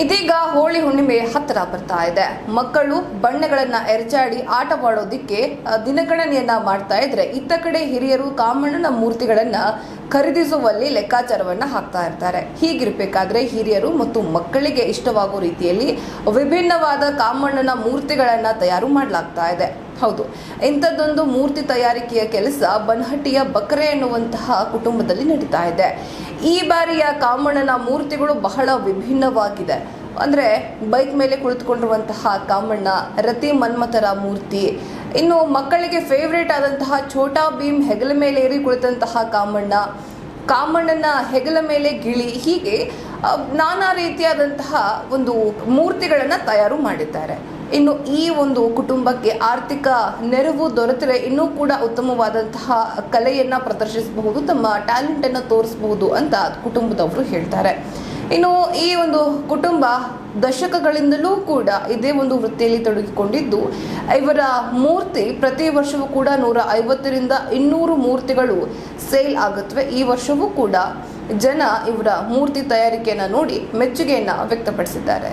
ಇದೀಗ ಹೋಳಿ ಹುಣ್ಣಿಮೆ ಹತ್ತಿರ ಬರ್ತಾ ಇದೆ. ಮಕ್ಕಳು ಬಣ್ಣಗಳನ್ನ ಎರಚಾಡಿ ಆಟವಾಡೋದಿಕ್ಕೆ ದಿನಗಣನೆಯನ್ನ ಮಾಡ್ತಾ ಇದ್ರೆ ಇತ್ತ ಕಡೆ ಹಿರಿಯರು ಕಾಮಣ್ಣನ ಮೂರ್ತಿಗಳನ್ನ ಖರೀದಿಸುವಲ್ಲಿ ಲೆಕ್ಕಾಚಾರವನ್ನ ಹಾಕ್ತಾ ಇರ್ತಾರೆ. ಹೀಗಿರ್ಬೇಕಾದ್ರೆ ಹಿರಿಯರು ಮತ್ತು ಮಕ್ಕಳಿಗೆ ಇಷ್ಟವಾಗುವ ರೀತಿಯಲ್ಲಿ ವಿಭಿನ್ನವಾದ ಕಾಮಣ್ಣನ ಮೂರ್ತಿಗಳನ್ನ ತಯಾರು ಮಾಡಲಾಗ್ತಾ ಇದೆ. ಹೌದು. ಇಂಥದ್ದೊಂದು ಮೂರ್ತಿ ತಯಾರಿಕೆಯ ಕೆಲಸ ಬನ್ಹಟ್ಟಿಯ ಬಕರೆ ಎನ್ನುವಂತಹ ಕುಟುಂಬದಲ್ಲಿ ನಡೀತಾ ಇದೆ. ಈ ಬಾರಿಯ ಕಾಮಣ್ಣನ ಮೂರ್ತಿಗಳು ಬಹಳ ವಿಭಿನ್ನವಾಗಿದೆ. ಅಂದರೆ ಬೈಕ್ ಮೇಲೆ ಕುಳಿತುಕೊಂಡಿರುವಂತಹ ಕಾಮಣ್ಣ, ರತಿ ಮನ್ಮಥರ ಮೂರ್ತಿ, ಇನ್ನು ಮಕ್ಕಳಿಗೆ ಫೇವ್ರೇಟ್ ಆದಂತಹ ಛೋಟಾ ಭೀಮ್ ಹೆಗಲ ಮೇಲೆ ಏರಿ ಕುಳಿತಂತಹ ಕಾಮಣ್ಣ, ಕಾಮಣ್ಣನ ಹೆಗಲ ಮೇಲೆ ಗಿಳಿ, ಹೀಗೆ ನಾನಾ ರೀತಿಯಾದಂತಹ ಒಂದು ಮೂರ್ತಿಗಳನ್ನು ತಯಾರು ಮಾಡಿದ್ದಾರೆ. ಇನ್ನು ಈ ಒಂದು ಕುಟುಂಬಕ್ಕೆ ಆರ್ಥಿಕ ನೆರವು ದೊರೆತರೆ ಇನ್ನೂ ಕೂಡ ಉತ್ತಮವಾದಂತಹ ಕಲೆಯನ್ನ ಪ್ರದರ್ಶಿಸಬಹುದು, ತಮ್ಮ ಟ್ಯಾಲೆಂಟ್ ಅನ್ನ ತೋರಿಸಬಹುದು ಅಂತ ಕುಟುಂಬದವರು ಹೇಳ್ತಾರೆ. ಇನ್ನು ಈ ಒಂದು ಕುಟುಂಬ ದಶಕಗಳಿಂದಲೂ ಕೂಡ ಇದೇ ಒಂದು ವೃತ್ತಿಯಲ್ಲಿ ತೊಡಗಿಕೊಂಡಿದ್ದು, ಇವರ ಮೂರ್ತಿ ಪ್ರತಿ ವರ್ಷವೂ ಕೂಡ ನೂರ ಐವತ್ತರಿಂದ ಇನ್ನೂರು ಮೂರ್ತಿಗಳು ಸೇಲ್ ಆಗುತ್ತವೆ. ಈ ವರ್ಷವೂ ಕೂಡ ಜನ ಇವರ ಮೂರ್ತಿ ತಯಾರಿಕೆಯನ್ನು ನೋಡಿ ಮೆಚ್ಚುಗೆಯನ್ನು ವ್ಯಕ್ತಪಡಿಸಿದ್ದಾರೆ.